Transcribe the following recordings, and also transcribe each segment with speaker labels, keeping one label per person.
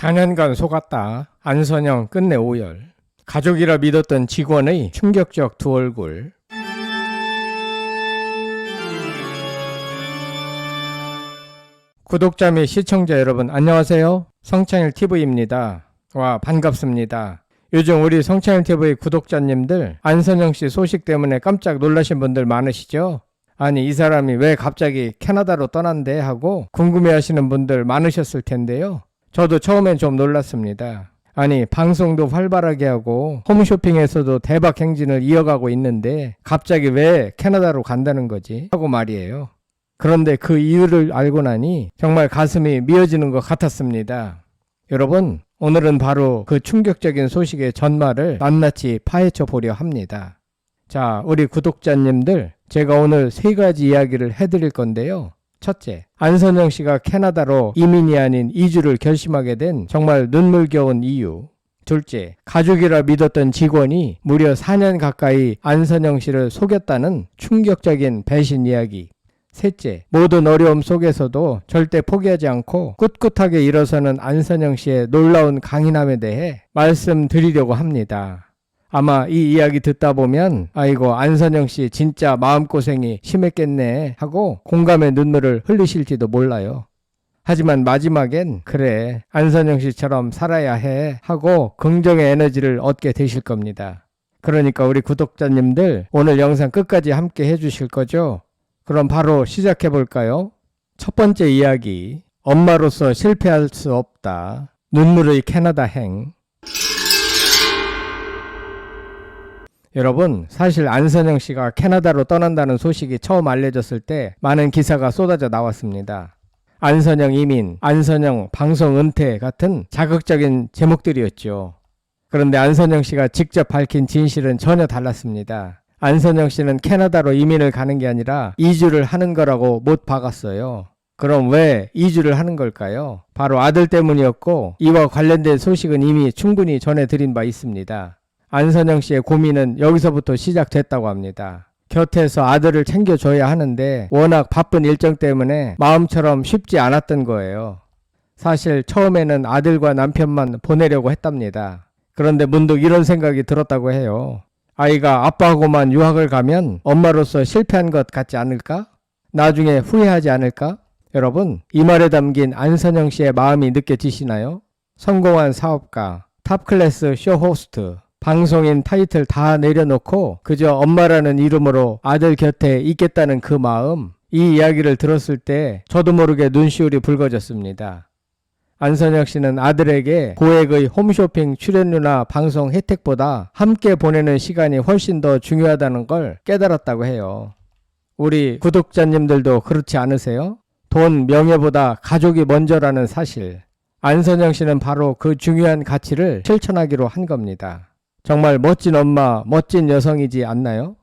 Speaker 1: 4년간 속았다. 안선영 끝내 오열. 가족이라 믿었던 직원의 충격적 두 얼굴. 구독자 및 시청자 여러분 안녕하세요. 성창일 TV입니다. 와 반갑습니다. 요즘 우리 성창일 TV 구독자님들 안선영 씨 소식 때문에 깜짝 놀라신 분들 많으시죠? 아니 이 사람이 왜 갑자기 캐나다로 떠난대 하고 궁금해하시는 분들 많으셨을 텐데요. 저도 처음엔 좀 놀랐습니다. 아니 방송도 활발하게 하고 홈쇼핑에서도 대박 행진을 이어가고 있는데 갑자기 왜 캐나다로 간다는 거지 하고 말이에요. 그런데 그 이유를 알고 나니 정말 가슴이 미어지는 것 같았습니다. 여러분, 오늘은 바로 그 충격적인 소식의 전말을 낱낱이 파헤쳐 보려 합니다. 자, 우리 구독자님들, 제가 오늘 세 가지 이야기를 해드릴 건데요. 첫째, 안선영 씨가 캐나다로 이민이 아닌 이주를 결심하게 된 정말 눈물겨운 이유. 둘째, 가족이라 믿었던 직원이 무려 4년 가까이 안선영 씨를 속였다는 충격적인 배신 이야기. 셋째, 모든 어려움 속에서도 절대 포기하지 않고 꿋꿋하게 일어서는 안선영 씨의 놀라운 강인함에 대해 말씀드리려고 합니다. 아마 이 이야기 듣다 보면 아이고 안선영 씨 진짜 마음고생이 심했겠네 하고 공감의 눈물을 흘리실지도 몰라요. 하지만 마지막엔 그래 안선영 씨처럼 살아야 해 하고 긍정의 에너지를 얻게 되실 겁니다. 그러니까 우리 구독자님들 오늘 영상 끝까지 함께 해주실 거죠? 그럼 바로 시작해 볼까요? 첫 번째 이야기. 엄마로서 실패할 수 없다. 눈물의 캐나다 행. 여러분, 사실 안선영 씨가 캐나다로 떠난다는 소식이 처음 알려졌을 때 많은 기사가 쏟아져 나왔습니다. 안선영 이민, 안선영 방송 은퇴 같은 자극적인 제목들이었죠. 그런데 안선영 씨가 직접 밝힌 진실은 전혀 달랐습니다. 안선영 씨는 캐나다로 이민을 가는 게 아니라 이주를 하는 거라고 못 박았어요. 그럼 왜 이주를 하는 걸까요? 바로 아들 때문이었고 이와 관련된 소식은 이미 충분히 전해드린 바 있습니다. 안선영 씨의 고민은 여기서부터 시작됐다고 합니다. 곁에서 아들을 챙겨줘야 하는데 워낙 바쁜 일정 때문에 마음처럼 쉽지 않았던 거예요. 사실 처음에는 아들과 남편만 보내려고 했답니다. 그런데 문득 이런 생각이 들었다고 해요. 아이가 아빠하고만 유학을 가면 엄마로서 실패한 것 같지 않을까? 나중에 후회하지 않을까? 여러분, 이 말에 담긴 안선영 씨의 마음이 느껴지시나요? 성공한 사업가, 탑클래스 쇼 호스트, 방송인 타이틀 다 내려놓고 그저 엄마라는 이름으로 아들 곁에 있겠다는 그 마음, 이 이야기를 들었을 때 저도 모르게 눈시울이 붉어졌습니다. 안선혁 씨는 아들에게 고액의 홈쇼핑 출연료나 방송 혜택보다 함께 보내는 시간이 훨씬 더 중요하다는 걸 깨달았다고 해요. 우리 구독자님들도 그렇지 않으세요? 돈, 명예보다 가족이 먼저라는 사실. 안선영 씨는 바로 그 중요한 가치를 실천하기로 한 겁니다. 정말 멋진 엄마, 멋진 여성이지 않나요?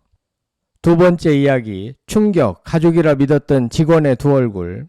Speaker 1: 두 번째 이야기, 충격, 가족이라 믿었던 직원의 두 얼굴.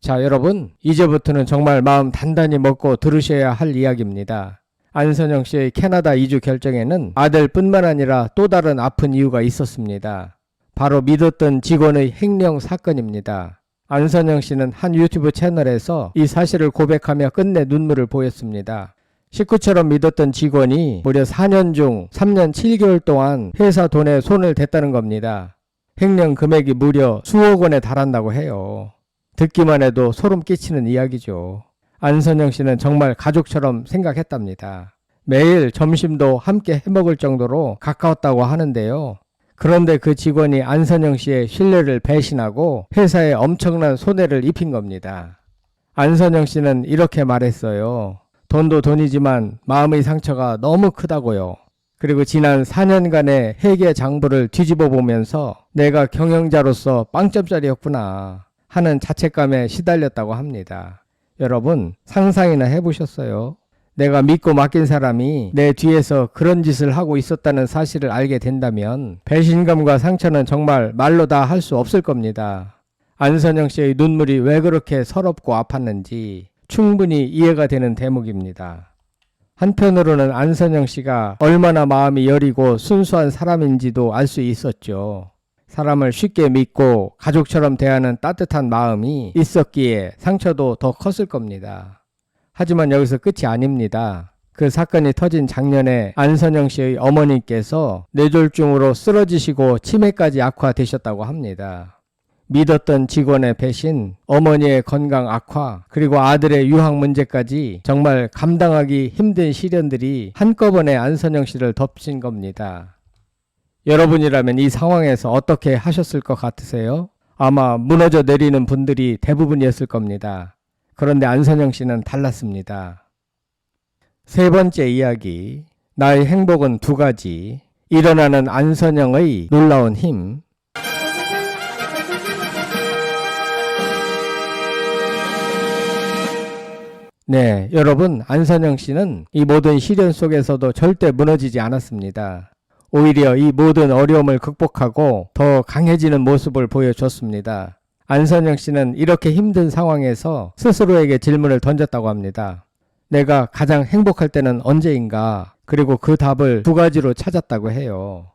Speaker 1: 자, 여러분, 이제부터는 정말 마음 단단히 먹고 들으셔야 할 이야기입니다. 안선영 씨의 캐나다 이주 결정에는 아들뿐만 아니라 또 다른 아픈 이유가 있었습니다. 바로 믿었던 직원의 횡령 사건입니다. 안선영 씨는 한 유튜브 채널에서 이 사실을 고백하며 끝내 눈물을 보였습니다. 식구처럼 믿었던 직원이 무려 4년 중 3년 7개월 동안 회사 돈에 손을 댔다는 겁니다. 횡령 금액이 무려 수억 원에 달한다고 해요. 듣기만 해도 소름 끼치는 이야기죠. 안선영 씨는 정말 가족처럼 생각했답니다. 매일 점심도 함께 해먹을 정도로 가까웠다고 하는데요. 그런데 그 직원이 안선영 씨의 신뢰를 배신하고 회사에 엄청난 손해를 입힌 겁니다. 안선영 씨는 이렇게 말했어요. 돈도 돈이지만 마음의 상처가 너무 크다고요. 그리고 지난 4년간의 회계 장부를 뒤집어 보면서 내가 경영자로서 빵점짜리였구나 하는 자책감에 시달렸다고 합니다. 여러분 상상이나 해보셨어요? 내가 믿고 맡긴 사람이 내 뒤에서 그런 짓을 하고 있었다는 사실을 알게 된다면 배신감과 상처는 정말 말로 다 할 수 없을 겁니다. 안선영 씨의 눈물이 왜 그렇게 서럽고 아팠는지 충분히 이해가 되는 대목입니다. 한편으로는 안선영 씨가 얼마나 마음이 여리고 순수한 사람인지도 알 수 있었죠. 사람을 쉽게 믿고 가족처럼 대하는 따뜻한 마음이 있었기에 상처도 더 컸을 겁니다. 하지만 여기서 끝이 아닙니다. 그 사건이 터진 작년에 안선영 씨의 어머니께서 뇌졸중으로 쓰러지시고 치매까지 악화되셨다고 합니다. 믿었던 직원의 배신, 어머니의 건강 악화, 그리고 아들의 유학 문제까지 정말 감당하기 힘든 시련들이 한꺼번에 안선영 씨를 덮친 겁니다. 여러분이라면 이 상황에서 어떻게 하셨을 것 같으세요? 아마 무너져 내리는 분들이 대부분이었을 겁니다. 그런데 안선영 씨는 달랐습니다. 세 번째 이야기. 나의 행복은 두 가지. 일어나는 안선영의 놀라운 힘. 네, 여러분, 안선영 씨는 이 모든 시련 속에서도 절대 무너지지 않았습니다. 오히려 이 모든 어려움을 극복하고 더 강해지는 모습을 보여줬습니다. 안선영 씨는 이렇게 힘든 상황에서 스스로에게 질문을 던졌다고 합니다. 내가 가장 행복할 때는 언제인가? 그리고 그 답을 두 가지로 찾았다고 해요.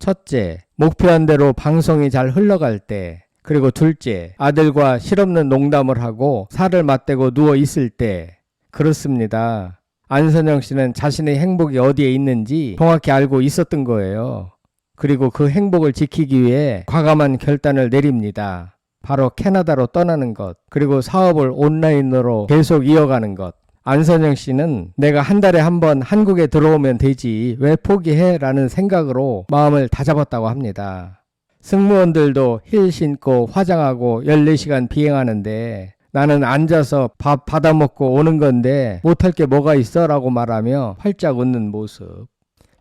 Speaker 1: 첫째, 목표한 대로 방송이 잘 흘러갈 때. 그리고 둘째, 아들과 실없는 농담을 하고 살을 맞대고 누워 있을 때. 그렇습니다. 안선영 씨는 자신의 행복이 어디에 있는지 정확히 알고 있었던 거예요. 그리고 그 행복을 지키기 위해 과감한 결단을 내립니다. 바로 캐나다로 떠나는 것, 그리고 사업을 온라인으로 계속 이어가는 것. 안선영 씨는 내가 한 달에 한 번 한국에 들어오면 되지 왜 포기해? 라는 생각으로 마음을 다잡았다고 합니다. 승무원들도 힐 신고 화장하고 14시간 비행하는데 나는 앉아서 밥 받아먹고 오는 건데 못할 게 뭐가 있어? 라고 말하며 활짝 웃는 모습.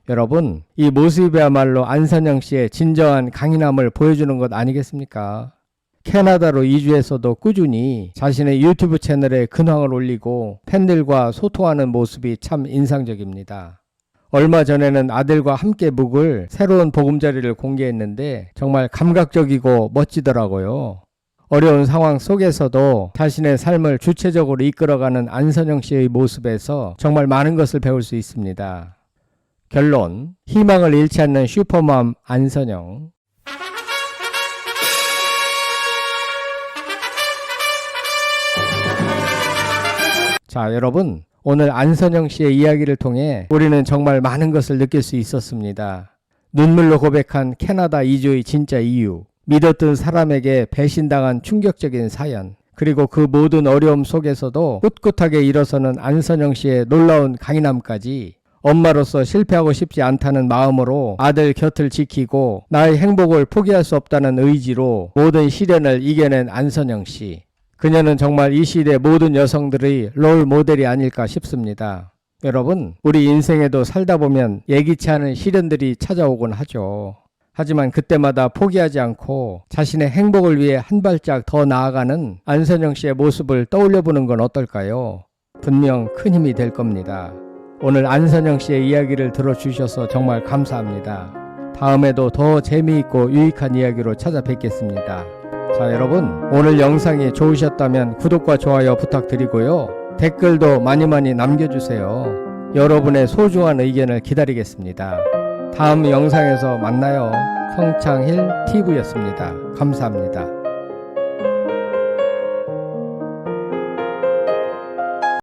Speaker 1: 여러분, 이 모습이야말로 안선영 씨의 진정한 강인함을 보여주는 것 아니겠습니까? 캐나다로 이주해서도 꾸준히 자신의 유튜브 채널에 근황을 올리고 팬들과 소통하는 모습이 참 인상적입니다. 얼마 전에는 아들과 함께 묵을 새로운 보금자리를 공개했는데 정말 감각적이고 멋지더라고요. 어려운 상황 속에서도 자신의 삶을 주체적으로 이끌어가는 안선영 씨의 모습에서 정말 많은 것을 배울 수 있습니다. 결론, 희망을 잃지 않는 슈퍼맘 안선영. 자, 여러분. 오늘 안선영 씨의 이야기를 통해 우리는 정말 많은 것을 느낄 수 있었습니다. 눈물로 고백한 캐나다 이주의 진짜 이유, 믿었던 사람에게 배신당한 충격적인 사연, 그리고 그 모든 어려움 속에서도 꿋꿋하게 일어서는 안선영 씨의 놀라운 강인함까지 엄마로서 실패하고 싶지 않다는 마음으로 아들 곁을 지키고 나의 행복을 포기할 수 없다는 의지로 모든 시련을 이겨낸 안선영 씨. 그녀는 정말 이 시대 모든 여성들의 롤 모델이 아닐까 싶습니다. 여러분, 우리 인생에도 살다 보면 예기치 않은 시련들이 찾아오곤 하죠. 하지만 그때마다 포기하지 않고 자신의 행복을 위해 한 발짝 더 나아가는 안선영 씨의 모습을 떠올려 보는 건 어떨까요? 분명 큰 힘이 될 겁니다. 오늘 안선영 씨의 이야기를 들어주셔서 정말 감사합니다. 다음에도 더 재미있고 유익한 이야기로 찾아뵙겠습니다. 자, 여러분, 오늘 영상이 좋으셨다면 구독과 좋아요 부탁드리고요. 댓글도 많이 많이 남겨주세요. 여러분의 소중한 의견을 기다리겠습니다. 다음 영상에서 만나요. 성창힐 TV였습니다. 감사합니다.